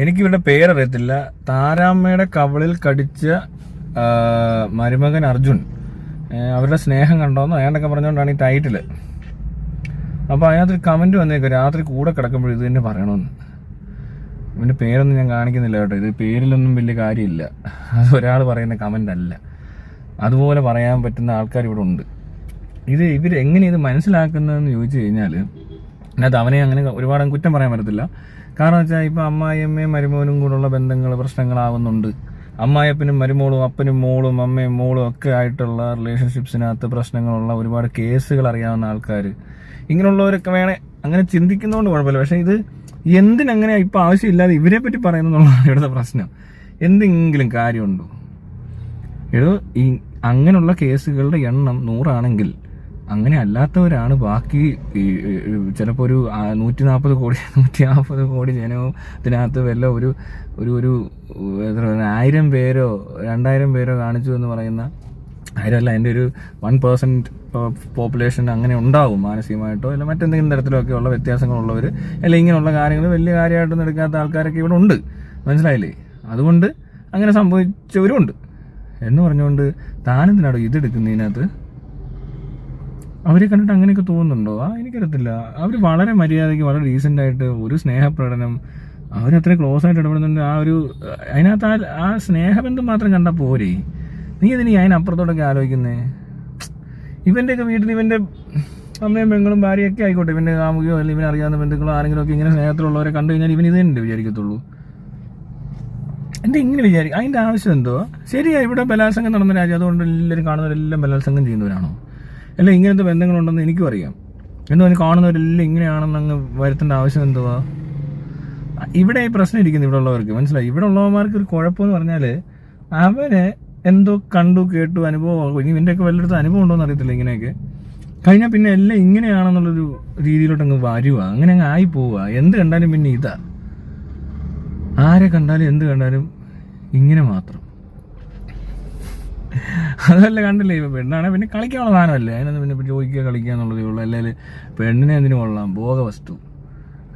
എനിക്ക് ഇവരുടെ പേരറിയത്തില്ല. താരാമ്മയുടെ കവളിൽ കടിച്ച മരുമകൻ അർജുൻ. അവരുടെ സ്നേഹം കണ്ടോന്ന് അയാണ്ടൊക്കെ പറഞ്ഞുകൊണ്ടാണ് ഈ ടൈറ്റിൽ അപ്പോൾ അതിനകത്തൊരു കമന്റ് വന്നേക്കും രാത്രി കൂടെ കിടക്കുമ്പോൾ ഇത് തന്നെ പറയണമെന്ന് ഇവന്റെ പേരൊന്നും ഞാൻ കാണിക്കുന്നില്ല കേട്ടോ. ഇത് പേരിലൊന്നും വലിയ കാര്യമില്ല. അത് ഒരാൾ പറയുന്ന കമന്റ് അല്ല. അതുപോലെ പറയാൻ പറ്റുന്ന ആൾക്കാർ ഇവിടെ ഉണ്ട്. ഇത് ഇവർ എങ്ങനെ ഇത് മനസ്സിലാക്കുന്നതെന്ന് ചോദിച്ചു കഴിഞ്ഞാൽ അതിനകത്ത് അവനെ അങ്ങനെ ഒരുപാട് കുറ്റം പറയാൻ പറ്റത്തില്ല. കാരണം വെച്ചാൽ ഇപ്പം അമ്മായിയമ്മയും മരുമോനും കൂടെയുള്ള ബന്ധങ്ങൾ പ്രശ്നങ്ങളാവുന്നുണ്ട്. അമ്മായപ്പനും മരുമോളും അപ്പനും മോളും അമ്മയും മോളും ഒക്കെ ആയിട്ടുള്ള റിലേഷൻഷിപ്സിനകത്ത് പ്രശ്നങ്ങളുള്ള ഒരുപാട് കേസുകൾ അറിയാവുന്ന ആൾക്കാർ ഇങ്ങനെയുള്ളവരൊക്കെ വേണേ അങ്ങനെ ചിന്തിക്കുന്നതുകൊണ്ട് കുഴപ്പമില്ല. പക്ഷേ ഇത് എന്തിനങ്ങനെ ഇപ്പം ആവശ്യമില്ലാതെ ഇവരെ പറ്റി പറയുന്നതെന്നുള്ളതാണ് ഇവിടുത്തെ പ്രശ്നം. എന്തെങ്കിലും കാര്യമുണ്ടോ? എടോ ഈ അങ്ങനെയുള്ള കേസുകളുടെ എണ്ണം നൂറാണെങ്കിൽ അങ്ങനെ അല്ലാത്തവരാണ്. ബാക്കി ചിലപ്പോൾ ഒരു നൂറ്റി നാൽപ്പത് കോടി നൂറ്റി നാൽപ്പത് കോടി ജനവും ഇതിനകത്ത് വല്ല ഒരു ഒരു ഒരു എത്ര ആയിരം പേരോ രണ്ടായിരം പേരോ കാണിച്ചു എന്ന് പറയുന്ന ആയിരമല്ല അതിന്റെ ഒരു വൺ പേഴ്സന്റ് പോപ്പുലേഷൻ അങ്ങനെ ഉണ്ടാവും മാനസികമായിട്ടോ അല്ല മറ്റെന്തെങ്കിലും തരത്തിലൊക്കെ ഉള്ള വ്യത്യാസങ്ങളുള്ളവർ അല്ല ഇങ്ങനെയുള്ള കാര്യങ്ങൾ വലിയ കാര്യമായിട്ടൊന്നും എടുക്കാത്ത ആൾക്കാരൊക്കെ ഇവിടെ ഉണ്ട്. മനസ്സിലായില്ലേ? അതുകൊണ്ട് അങ്ങനെ സംഭവിച്ചവരും ഉണ്ട്. എന്ന് പറഞ്ഞുകൊണ്ട് താനെന്തിനാടോ ഇതെടുക്കുന്നതിനകത്ത് അവരെ കണ്ടിട്ട് അങ്ങനെയൊക്കെ തോന്നുന്നുണ്ടോ? ആ എനിക്കറിയത്തില്ല. അവർ വളരെ മര്യാദയ്ക്ക് വളരെ ഡീസന്റ് ആയിട്ട് ഒരു സ്നേഹപ്രകടനം അവരത്ര ക്ലോസ് ആയിട്ട് ഇടപെടുന്നുണ്ട്. ആ ഒരു അതിനകത്ത് ആ ആ സ്നേഹബന്ധം മാത്രം കണ്ടാൽ പോരെ. നീ ഇതിന് അതിനപ്പുറത്തോടൊക്കെ ആലോചിക്കുന്നേ? ഇവന്റെയൊക്കെ വീട്ടിൽ ഇവന്റെ അമ്മയും പെങ്ങളും ഭാര്യയൊക്കെ ആയിക്കോട്ടെ. ഇവന്റെ കാമുകയോ അല്ലെങ്കിൽ ഇവനെ അറിയാവുന്ന ബന്ധുക്കളോ ആരെങ്കിലും ഒക്കെ ഇങ്ങനെ സ്നേഹത്തിലുള്ളവരെ കണ്ടു കഴിഞ്ഞാൽ ഇവൻ ഇത് വിചാരിക്കത്തുള്ളൂ. എന്താ ഇങ്ങനെ വിചാരിക്കും അതിന്റെ ആവശ്യം എന്തോ? ശരിയാ ഇവിടെ ബലാത്സംഗം നടന്ന രാജ്യം. അതുകൊണ്ട് എല്ലാവരും കാണുന്നവരെല്ലാം ബലാത്സംഗം ചെയ്യുന്നവരാണോ? അല്ല ഇങ്ങനത്തെ ബന്ധങ്ങളുണ്ടെന്ന് എനിക്കും അറിയാം. പറഞ്ഞ് കാണുന്നവരെല്ലാം ഇങ്ങനെയാണെന്ന് അങ്ങ് വരുത്തേണ്ട ആവശ്യം എന്തുവാ? ഇവിടെ ഈ പ്രശ്നം ഇരിക്കുന്നു ഇവിടെ ഉള്ളവർക്ക് മനസ്സിലായി? ഇവിടെ ഉള്ളവന്മാർക്ക് ഒരു കുഴപ്പമെന്ന് പറഞ്ഞാൽ അവന് എന്തോ കണ്ടു കേട്ടു അനുഭവമാകും ഇനി ഇവന്റെയൊക്കെ വല്ലയിടത്ത് അനുഭവം ഉണ്ടോ എന്ന് അറിയത്തില്ല ഇങ്ങനെയൊക്കെ. കഴിഞ്ഞാൽ പിന്നെ എല്ലാം ഇങ്ങനെയാണെന്നുള്ളൊരു രീതിയിലോട്ട് അങ്ങ് വരുക അങ്ങനെ അങ്ങ് ആയി പോവുക എന്ത് കണ്ടാലും പിന്നെ ഇതാ. ആരെ കണ്ടാലും എന്ത് കണ്ടാലും ഇങ്ങനെ മാത്രം. അതല്ല കണ്ടില്ലേ ഇപ്പൊ പെണ്ണാണെ പിന്നെ കളിക്കാനുള്ള സാധനമല്ലേ? അതിനൊന്നും പിന്നെ ചോദിക്കുക കളിക്കുക എന്നുള്ളതേ ഉള്ളൂ. അല്ലെങ്കിൽ പെണ്ണിനെ എന്തിനു കൊള്ളാം? ഭോഗവസ്തു.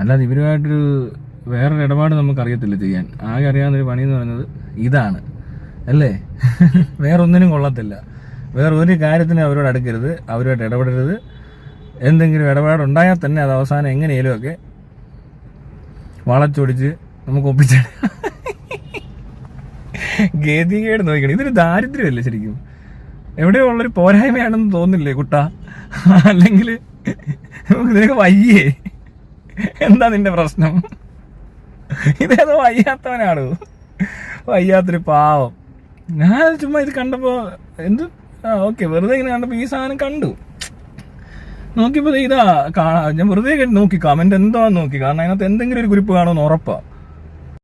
അല്ലാതെ ഇവരുമായിട്ടൊരു വേറൊരു ഇടപാട് നമുക്ക് അറിയത്തില്ല ചെയ്യാൻ. ആകെ അറിയാവുന്നൊരു പണി എന്ന് പറയുന്നത് ഇതാണ്. അല്ലേ? വേറെ ഒന്നിനും കൊള്ളത്തില്ല. വേറെ ഒരു കാര്യത്തിനും അവരോട് അടുക്കരുത്. അവരുമായിട്ട് ഇടപെടരുത്. എന്തെങ്കിലും ഇടപാടുണ്ടായാൽ തന്നെ അത് അവസാനം എങ്ങനെയെങ്കിലുമൊക്കെ വളച്ചൊടിച്ച് നമുക്ക് ഒപ്പിച്ച ഗതികേട് നോക്കണം ഇതൊരു ദാരിദ്ര്യമല്ലേ ശരിക്കും? എവിടെയോ ഉള്ളൊരു പോരായ്മയാണെന്ന് തോന്നില്ലേ കുട്ട? അല്ലെങ്കിൽ നിനക്ക് വയ്യേ? എന്താ നിന്റെ പ്രശ്നം? ഇതേതോ വയ്യാത്തവനാണ്? വയ്യാത്തൊരു പാവം. ഞാൻ ചുമ്മാ ഇത് കണ്ടപ്പോ എന്ത്? ഓക്കെ വെറുതെ ഇങ്ങനെ കണ്ടപ്പോ ഈ സാധനം കണ്ടു. നോക്കിയപ്പോ ഇതാ ഞാൻ വെറുതെ നോക്കി കമന്റ് എന്തോ നോക്കി. കാരണം അതിനകത്ത് എന്തെങ്കിലും ഒരു കുറിപ്പ് കാണുമെന്ന് ഉറപ്പാ.